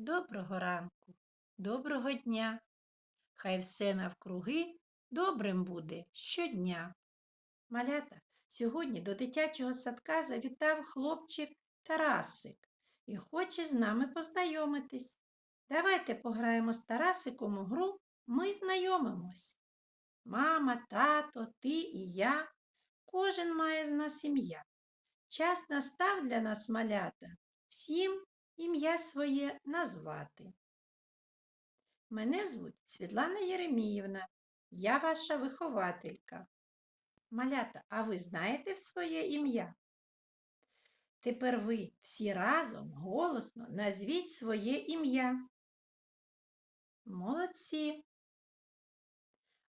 Доброго ранку, доброго дня. Хай все навкруги добрим буде щодня. Малята, сьогодні до дитячого садка завітав хлопчик Тарасик і хоче з нами познайомитись. Давайте пограємо з Тарасиком у гру Ми знайомимось. Мама, тато, ти і я. Кожен має з нас ім'я. Час настав для нас малята. Всім ім'я своє назвати. Мене звуть Світлана Єреміївна, я ваша вихователька. Малята, а ви знаєте своє ім'я? Тепер ви всі разом голосно назвіть своє ім'я. Молодці.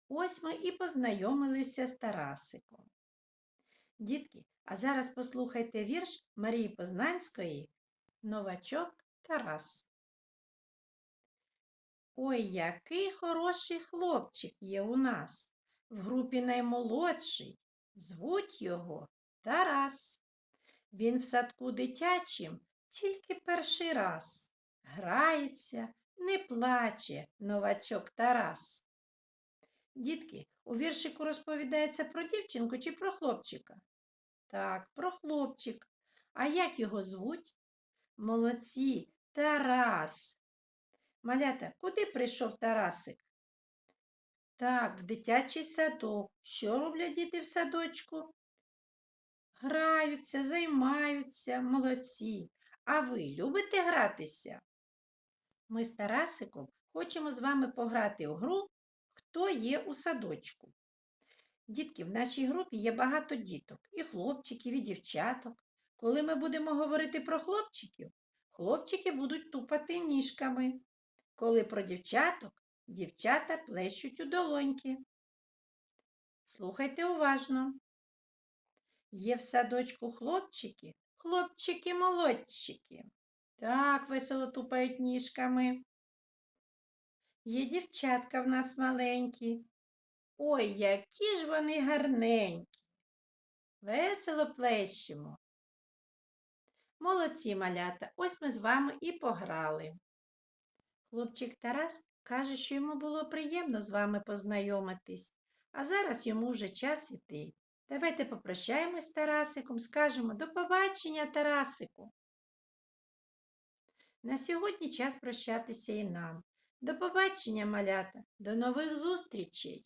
Ось ми і познайомилися з Тарасиком. Дітки, а зараз послухайте вірш Марії Познанської Новачок Тарас. Ой, який хороший хлопчик є у нас. В групі наймолодший. Звуть його Тарас. Він в садку дитячим тільки перший раз. Грається, не плаче новачок Тарас. Дітки, у віршику розповідається про дівчинку чи про хлопчика? Так, про хлопчик. А як його звуть? Молодці, Тарас. Малята, куди прийшов Тарасик? Так, в дитячий садок. Що роблять діти в садочку? Граються, займаються, молодці. А ви любите гратися? Ми з Тарасиком хочемо з вами пограти у гру Хто є у садочку. Дітки, в нашій групі є багато діток, і хлопчиків, і дівчаток. Коли ми будемо говорити про хлопчиків, хлопчики будуть тупати ніжками. Коли про дівчаток, дівчата плещуть у долоньки. Слухайте уважно. Є в садочку хлопчики, хлопчики-молодчики. Так весело тупають ніжками. Є дівчатка в нас маленькі. Ой, які ж вони гарненькі. Весело плещемо. Молодці малята, ось ми з вами і пограли. Хлопчик Тарас каже, що йому було приємно з вами познайомитись, а зараз йому вже час іти. Давайте попрощаємось з Тарасиком, скажемо до побачення, Тарасику. На сьогодні час прощатися і нам. До побачення, малята, до нових зустрічей!